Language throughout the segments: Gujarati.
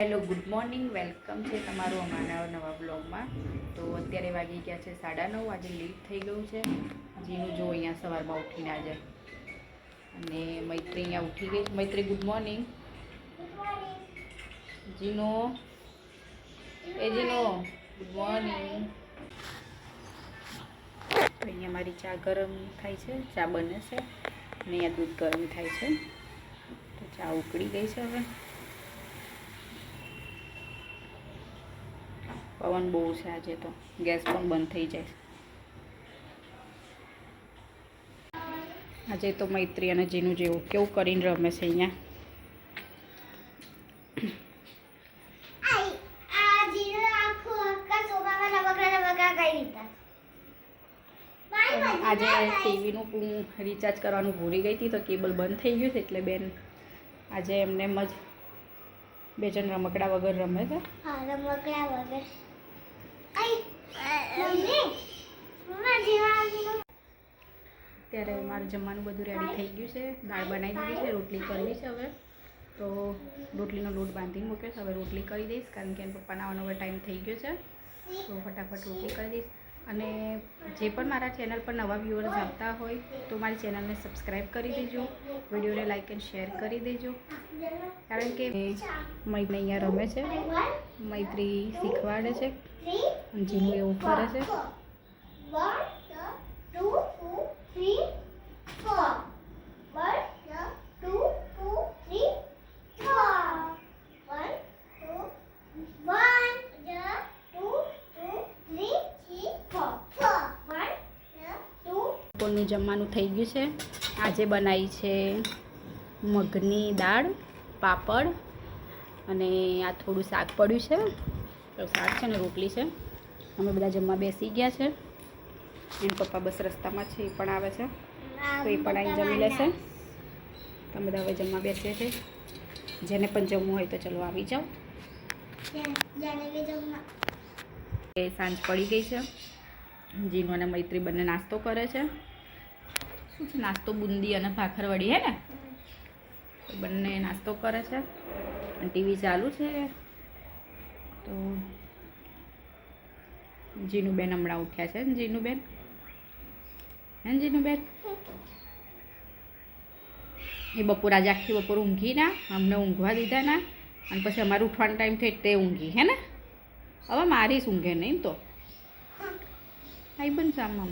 Hello, good morning. વેલકમ છે તમારું અમારા નવા બ્લોગમાં. તો અત્યારે વાગી ગયા છે સાડા નવ, આજે લેટ થઈ ગયું છે. જીનું જો અહીંયા સવારમાં ઉઠીને આજે. અને મૈત્રી અહીંયા ઉઠી ગઈ. Maitri, good morning. જીનો? એ જીનો? Good morning. અહીંયા મારી ચા ગરમ થાય છે. ચા બને છે. અને અહીંયા દૂધ ગરમ થાય છે. તો ચા ઉકળી ગઈ છે હવે. પવન બહુ છે આજે તો. ગેસ પણ બંધ થઈ જાય. આજે તો મૈત્રી અને જીનું જેવું કેવું કરીને રમે છે અહીંયા. આજે ટીવીનું રિચાર્જ કરવાનું ભૂલી ગઈ હતી તો કેબલ બંધ થઈ ગયું છે એટલે બેન આજે એમને એમ જ બે જણ રમકડા વગર રમે છે. હા, રમકડા વગર. ત્યારે મારું જમવાનું બધું રેડી થઈ ગયું છે. દાળ બનાવી દીધી છે રોટલી કરવી છે હવે. તો રોટલીનો લોટ બાંધીને મૂક્યો છે. હવે રોટલી કરી દઈશ કારણ કે એના પપ્પાના આવવાનો હવે ટાઈમ થઈ ગયો છે. તો ફટાફટ રોટલી કરી દઈશ. અને જે પણ મારા ચેનલ પર નવા વ્યૂઅર્સ આવતા હોય તો મારી ચેનલને સબસ્ક્રાઈબ કરી દેજો. વિડીયોને લાઇક એન્ડ શેર કરી દેજો. કારણ કે મૈત્રી અહીંયા રમે છે. મૈત્રી શીખવાડે છે. જીનું એવું કરે છે બપોરનું જમવાનું થઈ ગયું છે આજે બનાવી છે મગની દાળ પાપડ અને આ થોડું શાક પડ્યું છે તો શાક છે ને રોટલી છે અમે બધા જમવા બેસી ગયા છે. એમ પપ્પા બસ રસ્તામાં છે, એ પણ આવે છે. તો એ પણ આવીને જમી લેશે. તમે બધા હવે જમવા બેસીએ છે જેને પણ જમવું હોય તો ચલો આવી જાઓ. એ સાંજ પડી ગઈ છે. જીનુ અને મૈત્રી બંને નાસ્તો કરે છે. શું છે નાસ્તો? બુંદી અને ભાખરવડી હે ને? બંને નાસ્તો કરે છે. અને ટીવી ચાલુ છે. તો જીનુબેન હમણાં ઉઠ્યા છે. ને જીનુબેન? હે ને જીનુબેન? એ બપોર આજે આખી બપોર ઊંઘી ના, અમને ઊંઘવા દીધા ના, અને પછી અમારું ઉઠવાનો ટાઈમ થઈ તે ઊંઘી, હે ને? હવે મારી ઊંઘે નહીં તો. આઈ બન સામમ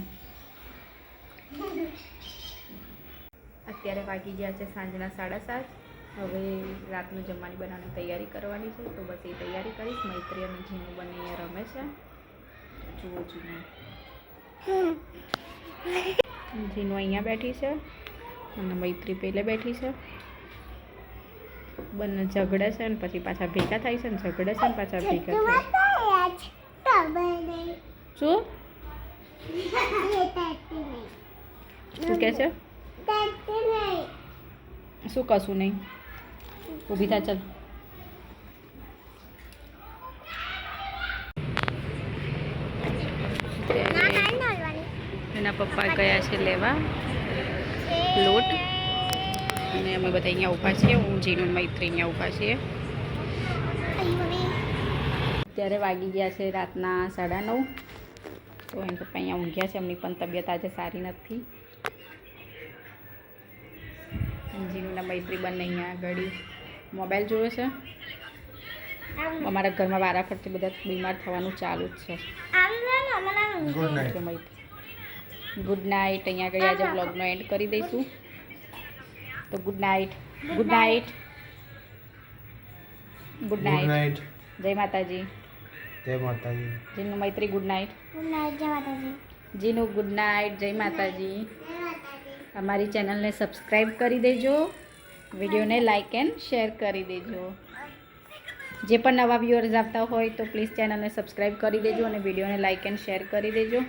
અત્યારે વાગી ગયા છે સાંજના સાડા સાત. હવે રાતનું જમવાની બનાવવાની તૈયારી કરવાની છે, તો બસ એ તૈયારી કરીશ. મૈત્રી અને જીનું બંને રમે છે. જુઓ જીનું. જીનો અહીંયા બેઠી છે અને મૈત્રી પહેલે બેઠી છે. બંને ઝઘડે છે ને પછી પાછા ભેગા થાય છે ને ઝઘડે છે ને પાછા ભેગા થાય. શું? શું કહે છે? શું કશું નહીં. ઊભી થા ચાલ. એના પપ્પા ગયા છે લેવા. લોટ. અને અમે બધા અહીંયા ઊભા છીએ. હું જીનું મૈત્રી અહીંયા ઊભા છીએ. અત્યારે વાગી ગયા છે રાતના સાડા નવ. તો એમ પપ્પા અહીંયા ઊંઘ્યા છે. એમની પણ તબિયત આજે સારી નથી. જીનુના મૈત્રી બંને અહીંયા આગળ મોબાઈલ જોવે છે. અમારા ઘરમાં વારા ફરતી બધા બીમાર થવાનું ચાલુ જ છે. ગુડ નાઇટ ગુડ નાઇટ અહીંયા આગળ આજે બ્લોગનો એન્ડ કરી દઈશું. તો good night good night good good night night જય માતાજી. જય માતાજી. જીનું મૈત્રી ગુડ નાઇટ જય માતાજી. જીનું ગુડ નાઇટ જય માતાજી. અમારી ચેનલને સબસ્ક્રાઈબ કરી દેજો. વિડીયોને લાઇક એન્ડ શેર કરી દેજો. જે પણ નવા વ્યૂઅર્સ આવતા હોય તો પ્લીઝ ચેનલને સબસ્ક્રાઈબ કરી દેજો અને વિડીયોને લાઇક એન્ડ શેર કરી દેજો.